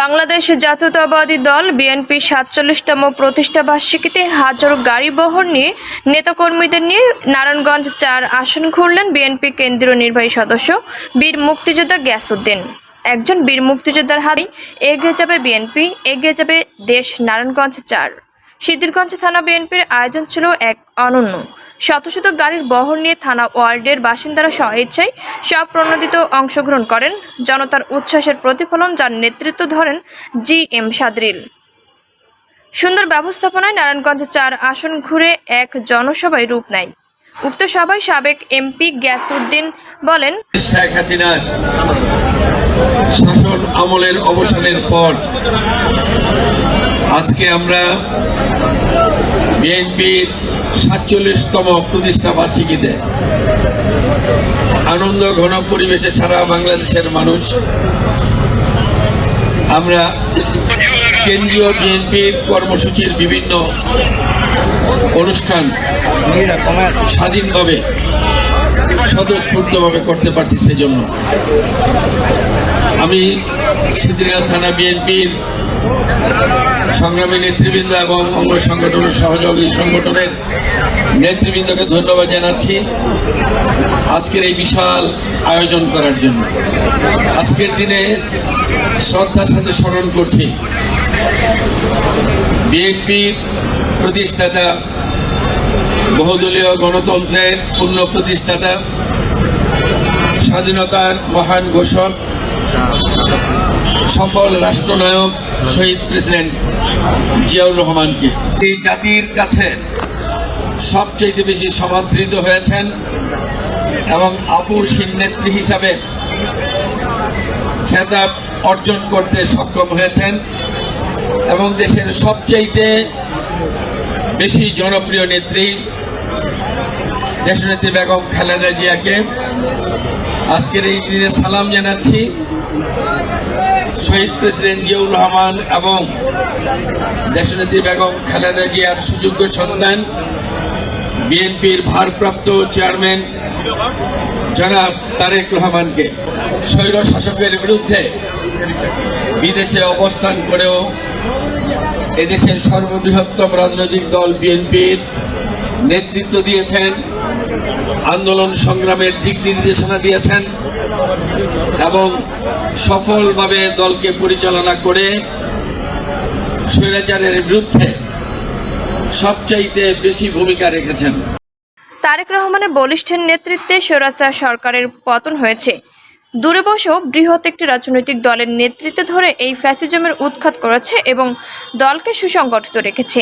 বাংলাদেশ জাতীয়তাবাদী দল বিএনপি সাতচল্লিশতম প্রতিষ্ঠা বার্ষিকীতে হাজারো গাড়ি বহর নিয়ে নেতাকর্মীদের নিয়ে নারায়ণগঞ্জ চার আসন ঘুরলেন বিএনপি কেন্দ্রীয় নির্বাহী সদস্য বীর মুক্তিযোদ্ধা গ্যাসউদ্দিন। একজন বীর মুক্তিযোদ্ধার হাতেই এগিয়ে যাবে বিএনপি, এগিয়ে যাবে দেশ নারায়ণগঞ্জ চার। সিদ্ধিরগঞ্জ থানা বিএনপির আয়োজন ছিল এক অনন্য। শত শত গাড়ির বহর নিয়ে থানা ওয়ার্ডের বাসিন্দারা স্বেচ্ছায় সব প্রণোদিত অংশগ্রহণ করেন। জনতার উচ্ছ্বাসের প্রতিফলন যার নেতৃত্ব ধরেন জি এম সাদরিল। সুন্দর ব্যবস্থাপনায় নারায়ণগঞ্জ চার আসন ঘুরে এক জনসভায় রূপ নেয়। উক্ত সভায় সাবেক এমপি গ্যাসউদ্দিন বলেন, শেখ হাসিনার শাসন আমলের অবসানের পর আজকে আমরা বিএনপির সাতচল্লিশতম প্রতিষ্ঠা বার্ষিকীতে আনন্দ ঘন পরিবেশে সারা বাংলাদেশের মানুষ। আমরা কেন্দ্রীয় বিএনপির কর্মসূচির বিভিন্ন অনুষ্ঠান স্বাধীনভাবে, স্বতঃস্ফূর্তভাবে করতে পারছি সেজন্য। আমি সিদ্ধিরগাছ থানা বিএনপির সংগ্রামী নেতৃবৃন্দ এবং অঙ্গ সংগঠনের সহযোগী সংগঠনের নেতৃবৃন্দকে ধন্যবাদ জানাচ্ছি আজকের এই বিশাল আয়োজন করার জন্য। আজকের দিনে শ্রদ্ধার সাথে স্মরণ করছি বিএনপির প্রতিষ্ঠাতা, বহুদলীয় গণতন্ত্রের পূর্ণ প্রতিষ্ঠাতা, স্বাধীনতার মহান ঘোষক সফল রাষ্ট্রনায়ক শহীদ প্রেসিডেন্ট জিয়াউর রহমানকে। এই জাতির কাছে সবচেয়ে বেশি সমাদৃত হয়েছেন এবং আপুসীন নেত্রী হিসাবে খেতাব অর্জন করতে সক্ষম হয়েছেন এবং দেশের সবচাইতে বেশি জনপ্রিয় নেত্রী দেশনেত্রী বেগম খালেদা জিয়াকে। আজকের এই দিনে সালাম জানাচ্ছি। শহীদ প্রেসিডেন্ট জিয়াউর রহমান এবং দেশনেত্রী বেগম খালেদা জিয়ার সুযোগ্য সন্তান বিএনপির ভারপ্রাপ্ত চেয়ারম্যান জনাব তারেক রহমানকে। স্বৈর শাসকের বিরুদ্ধে বিদেশে অবস্থান করেও এদেশের সর্ববৃহত্তম রাজনৈতিক দল বিএনপির নেতৃত্ব দিয়েছেন, আন্দোলন সংগ্রামের দিক নির্দেশনা দিয়েছেন এবং সফলভাবে দলকে পরিচালনা করে স্বৈরাচারের বিরুদ্ধে সবচাইতে বেশি ভূমিকা রেখেছেন। তারেক রহমানের বলিষ্ঠের নেতৃত্বে স্বৈরাচার সরকারের পতন হয়েছে। দূরে বসেও বৃহৎ একটি রাজনৈতিক দলের নেতৃত্বে ধরে এই ফ্যাসিজমের উৎখাত করেছে এবং দলকে সুসংগঠিত রেখেছে।